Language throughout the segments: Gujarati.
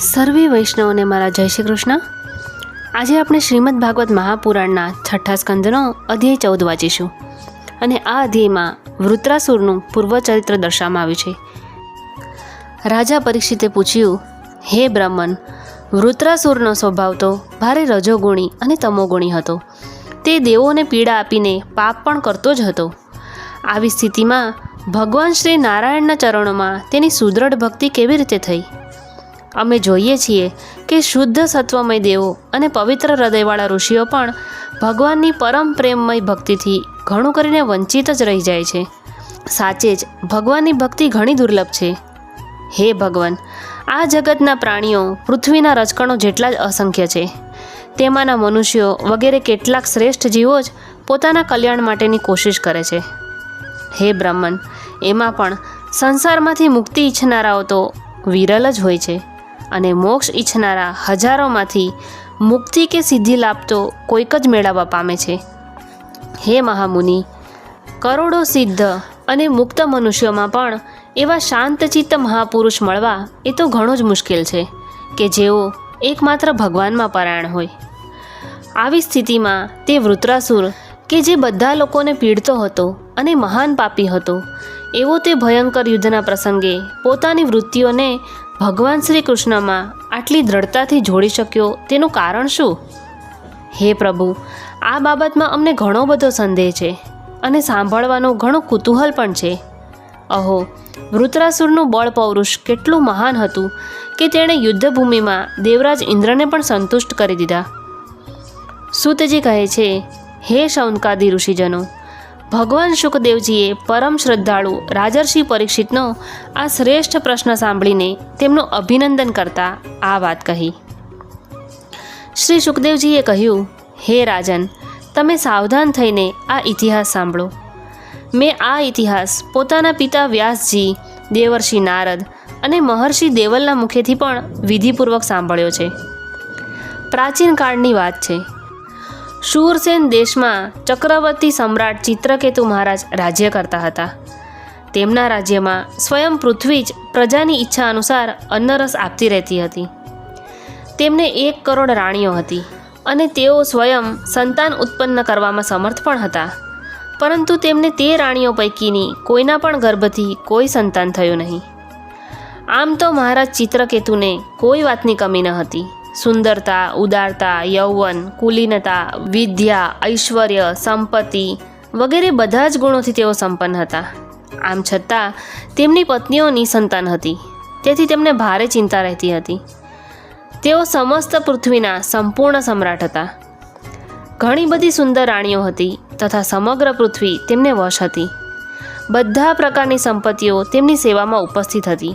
સર્વે વૈષ્ણવને મારા જય શ્રી કૃષ્ણ. આજે આપણે શ્રીમદ ભાગવત મહાપુરાણના છઠ્ઠા સ્કંદનો અધ્યાય ચૌદ વાંચીશું. અને આ અધ્યાયમાં વૃત્રાસુરનું પૂર્વચરિત્ર દર્શાવવામાં આવ્યું છે. રાજા પરીક્ષિતે પૂછ્યું, હે બ્રાહ્મણ, વૃત્રાસુરનો સ્વભાવ તો ભારે રજોગુણી અને તમોગુણી હતો. તે દેવોને પીડા આપીને પાપ પણ કરતો જ હતો. આવી સ્થિતિમાં ભગવાન શ્રી નારાયણના ચરણોમાં તેની સુદૃઢ ભક્તિ કેવી રીતે થઈ? અમે જોઈએ છીએ કે શુદ્ધ સત્વમય દેવો અને પવિત્ર હૃદયવાળા ઋષિઓ પણ ભગવાનની પરમ પ્રેમમય ભક્તિથી ઘણું કરીને વંચિત જ રહી જાય છે. સાચે જ ભગવાનની ભક્તિ ઘણી દુર્લભ છે. હે ભગવાન, આ જગતના પ્રાણીઓ પૃથ્વીના રજકણો જેટલા જ અસંખ્ય છે. તેમાંના મનુષ્યો વગેરે કેટલાક શ્રેષ્ઠ જીવો જ પોતાના કલ્યાણ માટેની કોશિશ કરે છે. હે બ્રહ્મન, એમાં પણ સંસારમાંથી મુક્તિ ઈચ્છનારાઓ તો વિરલ જ હોય છે. અને મોક્ષ ઈચ્છનારા હજારોમાંથી મુક્તિ કે સિદ્ધિ લાભ તો કોઈક જ મેળવવા પામે છે. હે મહામુનિ, કરોડો સિદ્ધ અને મુક્ત મનુષ્યોમાં પણ એવા શાંતચિત્ત મહાપુરુષ મળવા એ તો ઘણો જ મુશ્કેલ છે કે જેઓ એકમાત્ર ભગવાનમાં પરાયણ હોય. આવી સ્થિતિમાં તે વૃત્રાસુર કે જે બધા લોકોને પીડતો હતો અને મહાન પાપી હતો, એવો તે ભયંકર યુદ્ધના પ્રસંગે પોતાની વૃત્તિઓને ભગવાન શ્રી કૃષ્ણમાં આટલી દ્રઢતાથી જોડી શક્યો તેનું કારણ શું? હે પ્રભુ, આ બાબતમાં અમને ઘણો બધો સંદેહ છે અને સાંભળવાનો ઘણો કુતૂહલ પણ છે. અહો, વૃત્રાસુરનું બળ પૌરુષ કેટલું મહાન હતું કે તેણે યુદ્ધભૂમિમાં દેવરાજ ઇન્દ્રને પણ સંતુષ્ટ કરી દીધા. સુતજી કહે છે, હે શૌનકાદી ઋષિજનો ભગવાન શુકદેવજીએ પરમ શ્રદ્ધાળુ રાજર્ષિ પરીક્ષિતનો આ શ્રેષ્ઠ પ્રશ્ન સાંભળીને તેમનું અભિનંદન કરતા આ વાત કહી. શ્રી સુખદેવજીએ કહ્યું, હે રાજન, તમે સાવધાન થઈને આ ઇતિહાસ સાંભળો. મેં આ ઇતિહાસ પોતાના પિતા વ્યાસજી, દેવર્ષિ નારદ અને મહર્ષિ દેવલના મુખેથી પણ વિધિપૂર્વક સાંભળ્યો છે. પ્રાચીન કાળની વાત છે. શૂરસેન દેશમાં ચક્રવર્તી સમ્રાટ ચિત્રકેતુ મહારાજ રાજ્ય કરતા હતા. તેમના રાજ્યમાં સ્વયં પૃથ્વી જ પ્રજાની ઈચ્છા અનુસાર અન્નરસ આપતી રહેતી હતી. તેમને એક કરોડ રાણીઓ હતી અને તેઓ સ્વયં સંતાન ઉત્પન્ન કરવામાં સમર્થ પણ હતા. પરંતુ તેમને તે રાણીઓ પૈકીની કોઈના પણ ગર્ભથી કોઈ સંતાન થયું નહીં. આમ તો મહારાજ ચિત્રકેતુને કોઈ વાતની કમી ન હતી. સુંદરતા, ઉદારતા, યૌવન, કુલીનતા, વિદ્યા, ઐશ્વર્ય, સંપત્તિ વગેરે બધા જ ગુણોથી તેઓ સંપન્ન હતા. આમ છતાં, તેમની પત્નીઓની સંતાન હતી. તેથી તેમને ભારે ચિંતા રહેતી હતી. તેઓ સમસ્ત પૃથ્વીના સંપૂર્ણ સમ્રાટ હતા. ઘણી બધી સુંદર રાણીઓ હતી તથા સમગ્ર પૃથ્વી તેમને વશ હતી. બધા પ્રકારની સંપત્તિઓ તેમની સેવામાં ઉપસ્થિત હતી.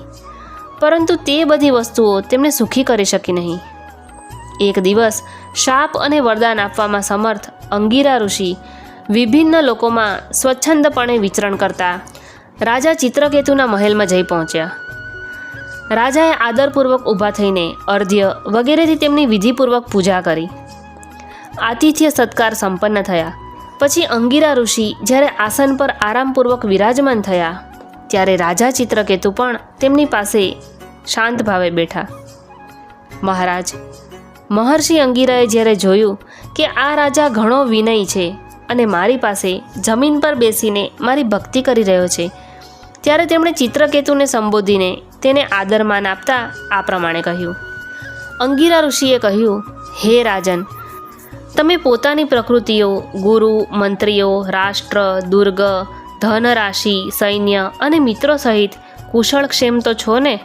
પરંતુ તે બધી વસ્તુઓ તેમને સુખી કરી શકી નહીં. એક દિવસ શાપ અને વરદાન આપવામાં સમર્થ અંગીરા ઋષિ વિભિન્ન લોકોમાં સ્વચ્છંદપણે વિચરણ કરતા રાજા ચિત્રકેતુના મહેલમાં જઈ પહોંચ્યા. રાજાએ આદરપૂર્વક ઊભા થઈને અર્ધ્ય વગેરેથી તેમની વિધિપૂર્વક પૂજા કરી. આતિથ્ય સત્કાર સંપન્ન થયા. પછી અંગીરા ઋષિ જ્યારે આસન પર આરામપૂર્વક વિરાજમાન થયા, ત્યારે રાજા ચિત્રકેતુ પણ તેમની પાસે શાંત ભાવે બેઠા. મહારાજ મહર્ષિ અંગીરાએ જ્યારે જોયું કે આ રાજા ઘણો વિનય છે અને મારી પાસે જમીન પર બેસીને મારી ભક્તિ કરી રહ્યો છે, ત્યારે તેમણે ચિત્રકેતુને સંબોધીને તેને આદરમાન આપતા આ પ્રમાણે કહ્યું. અંગીરા ઋષિએ કહ્યું, હે રાજન, તમે પોતાની પ્રકૃતિઓ, ગુરુ, મંત્રીઓ, રાષ્ટ્ર, દુર્ગ, ધનરાશિ, સૈન્ય અને મિત્રો સહિત કુશળક્ષેમ તો છો ને?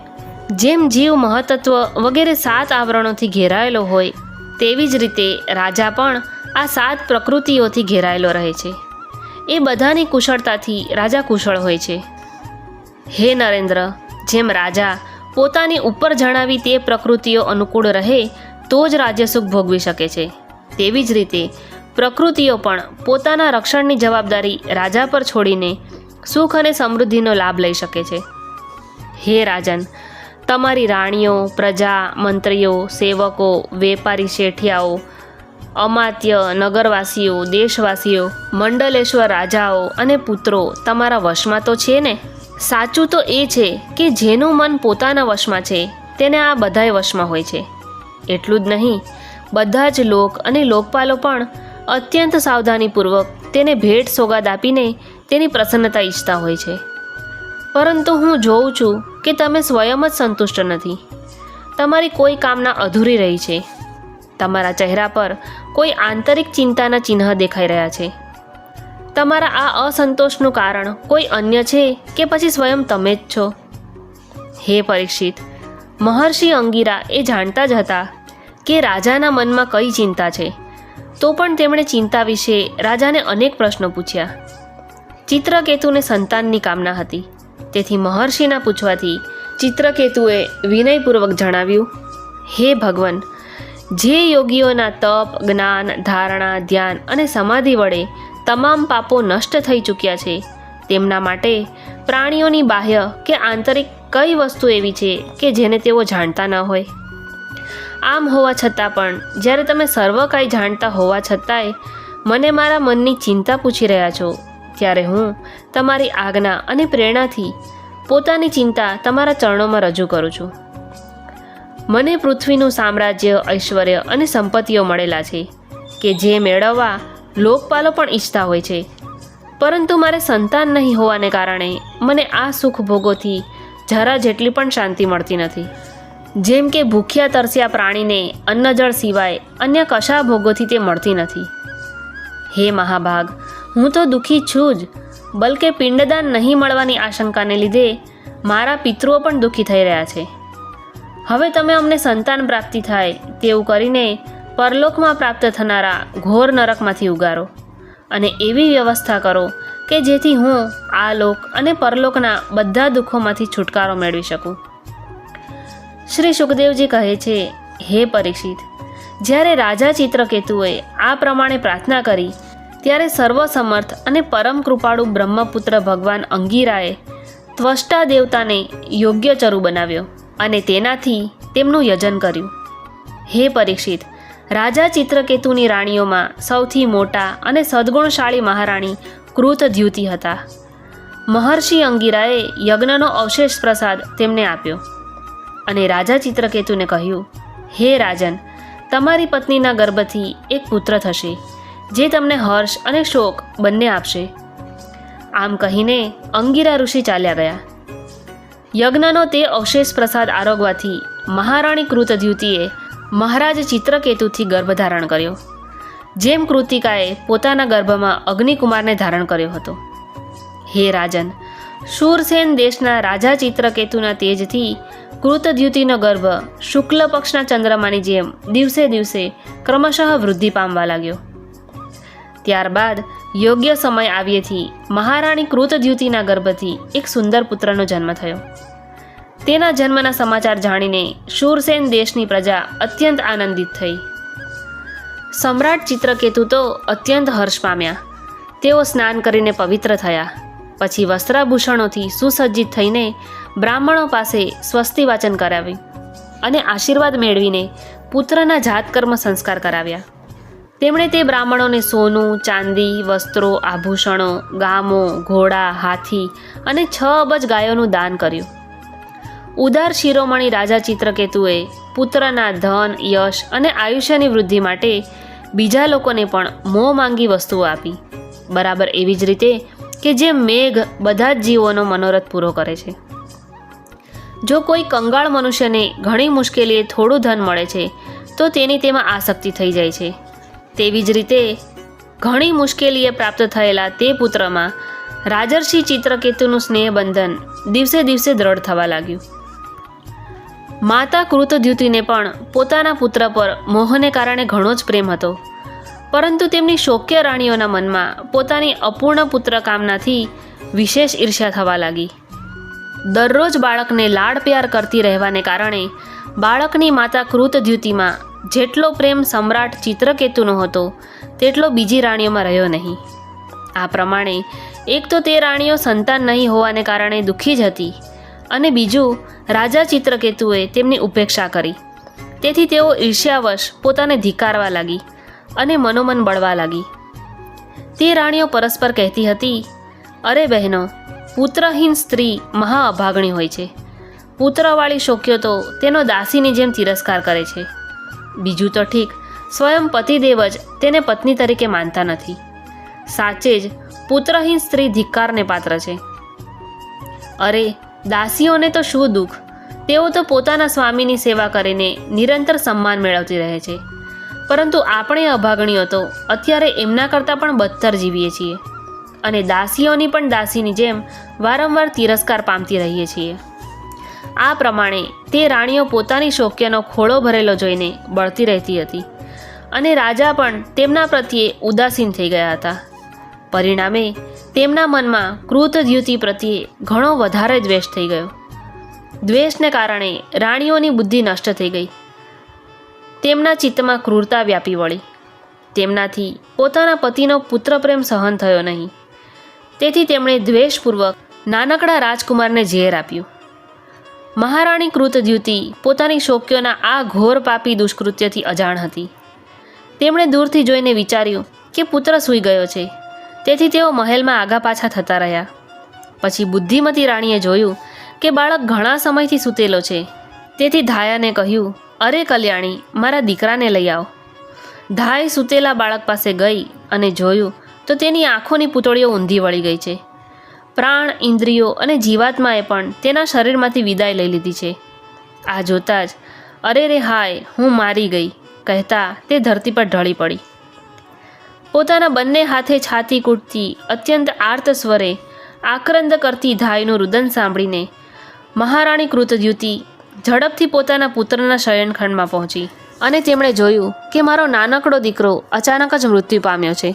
જેમ જીવ મહતત્વ વગેરે સાત આવરણોથી ઘેરાયેલો હોય, તેવી જ રીતે રાજા પણ આ સાત પ્રકૃતિઓથી ઘેરાયેલો રહે છે. એ બધાની કુશળતાથી રાજા કુશળ હોય છે. હે નરેન્દ્ર, જેમ રાજા પોતાની ઉપર જણાવી તે પ્રકૃતિઓ અનુકૂળ રહે, તો જ રાજ્યસુખ ભોગવી શકે છે. તેવી જ રીતે પ્રકૃતિઓ પણ પોતાના રક્ષણની જવાબદારી રાજા પર છોડીને સુખ અને સમૃદ્ધિનો લાભ લઈ શકે છે. હે રાજન તમારી રાણીઓ, પ્રજા, મંત્રીઓ, સેવકો, વેપારી શેઠિયાઓ, અમાત્ય નગરવાસીઓ, દેશવાસીઓ, મંડલેશ્વર રાજાઓ અને પુત્રો તમારા વશમાં તો છે ને? સાચું તો એ છે કે જેનું મન પોતાના વશમાં છે, તેને આ બધાય વશમાં હોય છે. એટલું જ નહીં, બધા જ લોક અને લોકપાલો પણ અત્યંત સાવધાનીપૂર્વક તેને ભેટ સોગાદ આપીને તેની પ્રસન્નતા ઈચ્છતા હોય છે. પરંતુ હું જોઉં છું કે તમે સ્વયં જ સંતુષ્ટ નથી. તમારી કોઈ કામના અધૂરી રહી છે. તમારા ચહેરા પર કોઈ આંતરિક ચિંતાના ચિહ્ન દેખાઈ રહ્યા છે. તમારા આ અસંતોષનું કારણ કોઈ અન્ય છે કે પછી સ્વયં તમે જ છો? હે પરીક્ષિત, મહર્ષિ અંગીરા એ જાણતા જ હતા કે રાજાના મનમાં કઈ ચિંતા છે. તો પણ તેમણે ચિંતા વિશે રાજાને અનેક પ્રશ્નો પૂછ્યા. ચિત્રકેતુને સંતાનની કામના હતી. તેથી મહર્ષિના પૂછવાથી ચિત્રકેતુએ વિનયપૂર્વક જણાવ્યું, હે ભગવાન, જે યોગીઓના તપ, જ્ઞાન, ધારણા, ધ્યાન અને સમાધિ વડે તમામ પાપો નષ્ટ થઈ ચૂક્યા છે, તેમના માટે પ્રાણીઓની બાહ્ય કે આંતરિક કઈ વસ્તુ એવી છે કે જેને તેઓ જાણતા ન હોય? આમ હોવા છતાં પણ, જ્યારે તમે સર્વ કાંઈ જાણતા હોવા છતાંય, મને મારા મનની ચિંતા પૂછી રહ્યા છો ત્યારે હું તમારી આજ્ઞા અને પ્રેરણાથી પોતાની ચિંતા તમારા ચરણોમાં રજૂ કરું છું. મને પૃથ્વીનું સામ્રાજ્ય, ઐશ્વર્ય અને સંપત્તિઓ મળેલા છે કે જે મેળવવા લોકપાલો પણ ઈચ્છતા હોય છે. પરંતુ મારે સંતાન નહીં હોવાને કારણે મને આ સુખ ભોગોથી જરા જેટલી પણ શાંતિ મળતી નથી. જેમ કે ભૂખ્યા, તરસ્યા પ્રાણીને અન્નજળ સિવાય અન્ય કશા ભોગોથી તે મળતી નથી. હે મહાભાગ હું તો દુઃખી છું જ, બલકે પિંડદાન નહીં મળવાની આશંકાને લીધે મારા પિતૃઓ પણ દુઃખી થઈ રહ્યા છે. હવે તમે અમને સંતાન પ્રાપ્તિ થાય તેવું કરીને પરલોકમાં પ્રાપ્ત થનારા ઘોર નરકમાંથી ઉગારો અને એવી વ્યવસ્થા કરો કે જેથી હું આ લોક અને પરલોકના બધા દુઃખોમાંથી છુટકારો મેળવી શકું. શ્રી સુખદેવજી કહે છે, હે પરીક્ષિત, જ્યારે રાજા ચિત્રકેતુએ આ પ્રમાણે પ્રાર્થના કરી ત્યારે સર્વસમર્થ અને પરમ કૃપાળુ બ્રહ્મપુત્ર ભગવાન અંગીરાએ ત્વષ્ટા દેવતાને યોગ્ય ચરુ બનાવ્યો અને તેનાથી તેમનું યજન કર્યું. હે પરીક્ષિત, રાજા ચિત્રકેતુની રાણીઓમાં સૌથી મોટા અને સદ્ગુણશાળી મહારાણી કૃતદ્યુતિ હતા. મહર્ષિ અંગીરાએ યજ્ઞનો અવશેષ પ્રસાદ તેમને આપ્યો અને રાજા ચિત્રકેતુને કહ્યું, હે રાજન, તમારી પત્નીના ગર્ભથી એક પુત્ર થશે. જે તમને હર્ષ અને શોક બંને આપશે. આમ કહીને અંગીરા ઋષિ ચાલ્યા ગયા. યજ્ઞનો તે અવશેષ પ્રસાદ આરોગવાથી મહારાણી કૃતદ્યુતિએ મહારાજ ચિત્રકેતુથી ગર્ભ ધારણ કર્યો. જેમ કૃતિકાએ પોતાના ગર્ભમાં અગ્નિકુમારને ધારણ કર્યો હતો. હે રાજન, શૂરસેન દેશના રાજા ચિત્રકેતુના તેજથી કૃતદ્યુતિનો ગર્ભ શુક્લ પક્ષના ચંદ્રમાની જેમ દિવસે દિવસે ક્રમશઃ વૃદ્ધિ પામવા લાગ્યો. ત્યારબાદ યોગ્ય સમય આવ્યેથી મહારાણી કૃતદ્યુતિના ગર્ભથી એક સુંદર પુત્રનો જન્મ થયો. તેના જન્મના સમાચાર જાણીને શૂરસેન દેશની પ્રજા અત્યંત આનંદિત થઈ. સમ્રાટ ચિત્રકેતુ તો અત્યંત હર્ષ પામ્યા. તેઓ સ્નાન કરીને પવિત્ર થયા. પછી વસ્ત્રાભૂષણોથી સુસજ્જિત થઈને બ્રાહ્મણો પાસે સ્વસ્તિ વાચન કરાવ્યું અને આશીર્વાદ મેળવીને પુત્રના જાતકર્મ સંસ્કાર કરાવ્યા. તેમણે તે બ્રાહ્મણોને સોનું, ચાંદી, વસ્ત્રો, આભૂષણો, ગામો, ઘોડા, હાથી અને છ અબજ ગાયોનું દાન કર્યું. ઉદાર શિરોમણી રાજા ચિત્રકેતુએ પુત્રના ધન, યશ અને આયુષ્યની વૃદ્ધિ માટે બીજા લોકોને પણ મોં માંગી વસ્તુઓ આપી. બરાબર એવી જ રીતે કે જે મેઘ બધા જ જીવોનો મનોરથ પૂરો કરે છે. જો કોઈ કંગાળ મનુષ્યને ઘણી મુશ્કેલીએ થોડું ધન મળે છે, તો તેની તેમાં આસક્તિ થઈ જાય છે. તેવી જ રીતે ઘણી મુશ્કેલીએ પ્રાપ્ત થયેલા તે પુત્રમાં રાજર્ષિ ચિત્રકેતુનું સ્નેહબંધન દિવસે દિવસે દ્રઢ થવા લાગ્યું. માતા કૃતદ્યુતિને પણ પોતાના પુત્ર પર મોહને કારણે ઘણો જ પ્રેમ હતો. પરંતુ તેમની શોક્ય રાણીઓના મનમાં પોતાની અપૂર્ણ પુત્ર કામનાથી વિશેષ ઈર્ષ્યા થવા લાગી. દરરોજ બાળકને લાડ પ્યાર કરતી રહેવાને કારણે બાળકની માતા કૃતદ્યુતિમાં જેટલો પ્રેમ સમ્રાટ ચિત્રકેતુનો હતો, તેટલો બીજી રાણીઓમાં રહ્યો નહીં. આ પ્રમાણે, એક તો તે રાણીઓ સંતાન નહીં હોવાને કારણે દુઃખી જ હતી અને બીજું, રાજા ચિત્રકેતુએ તેમની ઉપેક્ષા કરી. તેથી તેઓ ઈર્ષ્યાવશ પોતાને ધિકારવા લાગી અને મનોમન બળવા લાગી. તે રાણીઓ પરસ્પર કહેતી હતી, અરે બહેનો, પુત્રહીન સ્ત્રી મહા અભાગણી હોય છે. પુત્રવાળી શોક્યો તો તેનો દાસીની જેમ તિરસ્કાર કરે છે. બીજું તો ઠીક. સ્વયં પતિદેવ જ તેને પત્ની તરીકે માનતા નથી. સાચે જ પુત્રહીન સ્ત્રી ધિક્કારને પાત્ર છે. અરે, દાસીઓને તો શું દુઃખ? તેઓ તો પોતાના સ્વામીની સેવા કરીને નિરંતર સન્માન મેળવતી રહે છે. પરંતુ આપણે અભાગણીઓ તો અત્યારે એમના કરતાં પણ બદતર જીવીએ છીએ. અને દાસીઓની પણ દાસીની જેમ વારંવાર તિરસ્કાર પામતી રહીએ છીએ. આ પ્રમાણે તે રાણીઓ પોતાની શોક્યનો ખોળો ભરેલો જોઈને બળતી રહેતી હતી. અને રાજા પણ તેમના પ્રત્યે ઉદાસીન થઈ ગયા હતા. પરિણામે તેમના મનમાં ક્રૂતદ્યુતિ પ્રત્યે ઘણો વધારે દ્વેષ થઈ ગયો. દ્વેષને કારણે રાણીઓની બુદ્ધિ નષ્ટ થઈ ગઈ. તેમના ચિત્તમાં ક્રૂરતા વ્યાપી વળી. તેમનાથી પોતાના પતિનો પુત્રપ્રેમ સહન થયો નહીં. તેથી તેમણે દ્વેષપૂર્વક નાનકડા રાજકુમારને ઝેર આપ્યું. મહારાણી કૃતદ્યુતિ પોતાની શોક્યોના આ ઘોર પાપી દુષ્કૃત્યથી અજાણ હતી. તેમણે દૂરથી જોઈને વિચાર્યું કે પુત્ર સૂઈ ગયો છે. તેથી તેઓ મહેલમાં આગા પાછા થતા રહ્યા. પછી બુદ્ધિમતી રાણીએ જોયું કે બાળક ઘણા સમયથી સૂતેલો છે. તેથી ધાયાને કહ્યું, અરે કલ્યાણી, મારા દીકરાને લઈ આવો. ધાય સૂતેલા બાળક પાસે ગઈ અને જોયું તો તેની આંખોની પૂતળીઓ ઊંધી વળી ગઈ છે. પ્રાણ, ઇન્દ્રિયો અને જીવાત્માએ પણ તેના શરીરમાંથી વિદાય લઈ લીધી છે. આ જોતાં જ, અરે રે હાય, હું મારી ગઈ, કહેતા તે ધરતી પર ઢળી પડી. પોતાના બંને હાથે છાતી કૂટતી અત્યંત આર્ત સ્વરે આક્રંદ કરતી ધાયનું રુદન સાંભળીને મહારાણી કૃતદ્યુતિ ઝડપથી પોતાના પુત્રના શયનખંડમાં પહોંચી અને તેમણે જોયું કે મારો નાનકડો દીકરો અચાનક જ મૃત્યુ પામ્યો છે.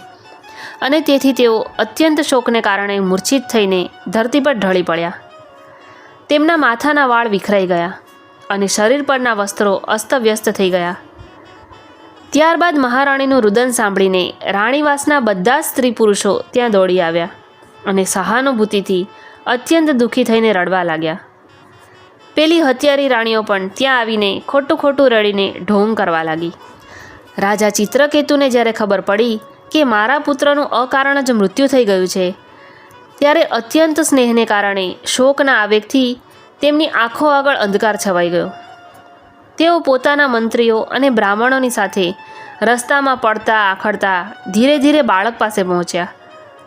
અને તેથી તેઓ અત્યંત શોકને કારણે મૂર્છિત થઈને ધરતી પર ઢળી પડ્યા. તેમના માથાના વાળ વિખરાઈ ગયા અને શરીર પરના વસ્ત્રો અસ્તવ્યસ્ત થઈ ગયા. ત્યારબાદ મહારાણીનું રુદન સાંભળીને રાણીવાસના બધા જ સ્ત્રી પુરુષો ત્યાં દોડી આવ્યા અને સહાનુભૂતિથી અત્યંત દુઃખી થઈને રડવા લાગ્યા. પેલી હત્યારી રાણીઓ પણ ત્યાં આવીને ખોટું ખોટું રડીને ઢોંગ કરવા લાગી. રાજા ચિત્રકેતુને જ્યારે ખબર પડી કે મારા પુત્રનું અકારણ જ મૃત્યુ થઈ ગયું છે. ત્યારે અત્યંત સ્નેહને કારણે શોકના આવેગથી તેમની આંખો આગળ અંધકાર છવાઈ ગયો. તેઓ પોતાના મંત્રીઓ અને બ્રાહ્મણોની સાથે રસ્તામાં પડતા આખડતા ધીરે ધીરે બાળક પાસે પહોંચ્યા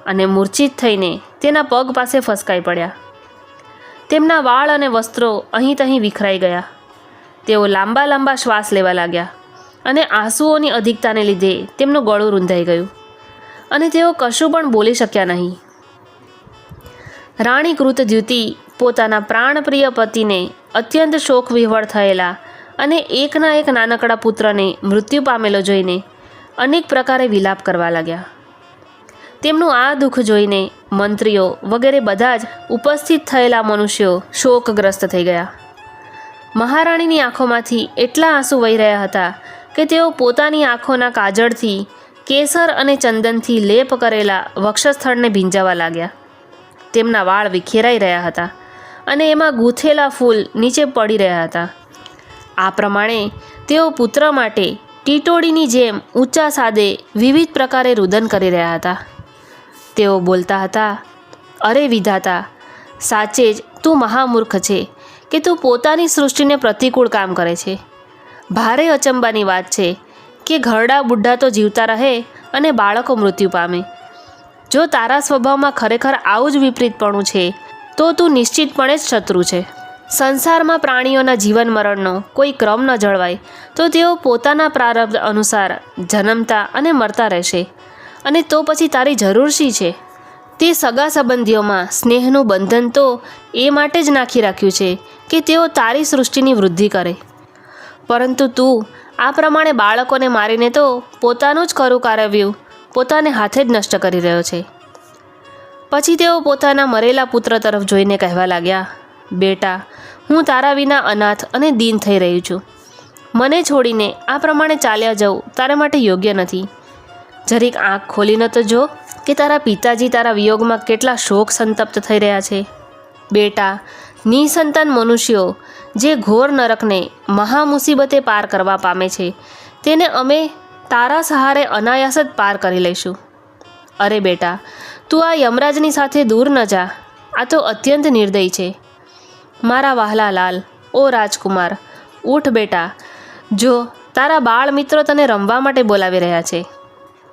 અને મૂર્છિત થઈને તેના પગ પાસે ફસકાઈ પડ્યા. તેમના વાળ અને વસ્ત્રો અહીં તહીં વિખરાઈ ગયા. તેઓ લાંબા લાંબા શ્વાસ લેવા લાગ્યા અને આંસુઓની અધિકતાને લીધે તેમનું ગળું રૂંધાઈ ગયું. અને તેઓ કશું પણ બોલી શક્યા નહીં. રાણી કૃતદ્યુતિ પોતાના પ્રાણપ્રિય પતિને અત્યંત શોક વિહવળ થયેલા અને એકના એક નાનકડા પુત્રને મૃત્યુ પામેલો જોઈને અનેક પ્રકારે વિલાપ કરવા લાગ્યા. તેમનું આ દુઃખ જોઈને મંત્રીઓ વગેરે બધા જ ઉપસ્થિત થયેલા મનુષ્યો શોકગ્રસ્ત થઈ ગયા. મહારાણીની આંખોમાંથી એટલા આંસુ વહી રહ્યા હતા કે તેઓ પોતાની આંખોના કાજળથી કેસર અને ચંદનથી લેપ કરેલા વક્ષસ્થળને ભીંજાવા લાગ્યા. તેમના વાળ વિખેરાઈ રહ્યા હતા અને એમાં ગૂંથેલા ફૂલ નીચે પડી રહ્યા હતા. આ પ્રમાણે તેઓ પુત્ર માટે ટીટોડીની જેમ ઊંચા સાદે વિવિધ પ્રકારે રુદન કરી રહ્યા હતા. તેઓ બોલતા હતા, અરે વિધાતા, સાચે જ તું મહામૂર્ખ છે કે તું પોતાની સૃષ્ટિને પ્રતિકૂળ કામ કરે છે. ભારે અચંબાની વાત છે કે ઘરડા બુઢા તો જીવતા રહે અને બાળકો મૃત્યુ પામે. જો તારા સ્વભાવમાં ખરેખર આવું જ વિપરીતપણું છે, તો તું નિશ્ચિતપણે જ શત્રુ છે. સંસારમાં પ્રાણીઓના જીવન મરણનો કોઈ ક્રમ ન જળવાય, તો તેઓ પોતાના પ્રારબ્ધ અનુસાર જન્મતા અને મરતા રહેશે. અને તો પછી તારી જરૂર શી છે? તે સગા સંબંધીઓમાં સ્નેહનું બંધન તો એ માટે જ નાખી રાખ્યું છે કે તેઓ તારી સૃષ્ટિની વૃદ્ધિ કરે. પરંતુ તું આ પ્રમાણે બાળકોને મારીને તો પોતાનું જ ખરું કારવ્યું, પોતાને હાથે જ નષ્ટ કરી રહ્યો છે. પછી તેઓ પોતાના મરેલા પુત્ર તરફ જોઈને કહેવા લાગ્યા, બેટા, હું તારા વિના અનાથ અને દીન થઈ રહી છું. મને છોડીને આ પ્રમાણે ચાલ્યા જવું તારા માટે યોગ્ય નથી. જરીક આંખ ખોલીને તો જો કે તારા પિતાજી તારા વિયોગમાં કેટલા શોક સંતપ્ત થઈ રહ્યા છે. બેટા નિસંતાન મનુષ્યો જે ઘોર નરકને મહામુસીબતે પાર કરવા પામે છે, તેને અમે તારા સહારે અનાયાસ જ પાર કરી લઈશું. અરે બેટા, તું આ યમરાજની સાથે દૂર ન જા. આ તો અત્યંત નિર્દય છે. મારા વહાલા લાલ ઓ રાજકુમાર, ઉઠ બેટા. જો તારા બાળ મિત્રો તને રમવા માટે બોલાવી રહ્યા છે,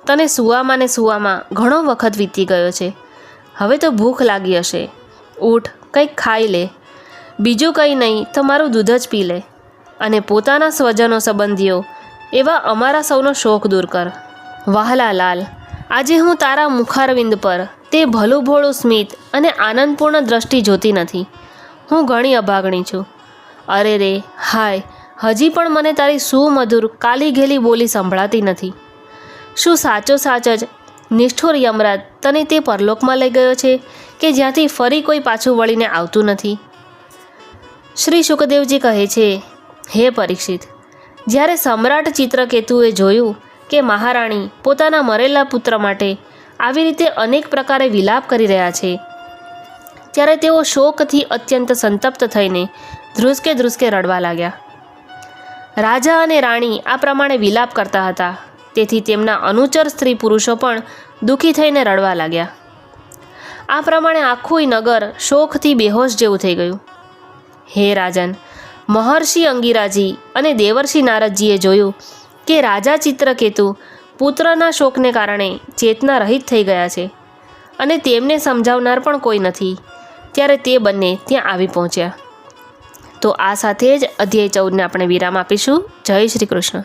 તને સૂવામાં ને સૂવામાં ઘણો વખત વીતી ગયો છે. હવે તો ભૂખ લાગી હશે. ઉઠ કંઈક ખાઈ લે. બીજું કંઈ નહીં, તો મારું દૂધ જ પી લે. અને પોતાના સ્વજનો સંબંધીઓ, એવા અમારા સૌનો શોખ દૂર કર. વહાલા લાલ આજે હું તારા મુખારવિંદ પર તે ભલું ભોળું સ્મિત અને આનંદપૂર્ણ દ્રષ્ટિ જોતી નથી. હું ઘણી અભાગણી છું. અરે રે, હાય, હજી પણ મને તારી સુમધુર, કાલી ઘેલી બોલી સંભળાતી નથી. શું સાચો સાચ જ નિષ્ઠુર યમરાજ તને તે પરલોકમાં લઈ ગયો છે કે જ્યાંથી ફરી કોઈ પાછું વળીને આવતું નથી? શ્રી શુકદેવજી કહે છે, હે પરીક્ષિત, જ્યારે સમ્રાટ ચિત્રકેતુએ જોયું કે મહારાણી પોતાના મરેલા પુત્ર માટે આવી રીતે અનેક પ્રકારે વિલાપ કરી રહ્યા છે, ત્યારે તેઓ શોકથી અત્યંત સંતપ્ત થઈને ધ્રુસકે ધ્રુસકે રડવા લાગ્યા. રાજા અને રાણી આ પ્રમાણે વિલાપ કરતા હતા. તેથી તેમના અનુચર સ્ત્રી પુરુષો પણ દુઃખી થઈને રડવા લાગ્યા. આ પ્રમાણે આખું નગર શોકથી બેહોશ જેવું થઈ ગયું. હે રાજન, મહર્ષિ અંગિરાજી અને દેવર્ષિ નારદજીએ જોયું કે રાજા ચિત્રકેતુ પુત્રના શોકને કારણે ચેતના રહિત થઈ ગયા છે અને તેમને સમજાવનાર પણ કોઈ નથી. ત્યારે તે બંને ત્યાં આવી પહોંચ્યા. તો આ સાથે જ અધ્યાય ચૌદને આપણે વિરામ આપીશું. જય શ્રી કૃષ્ણ.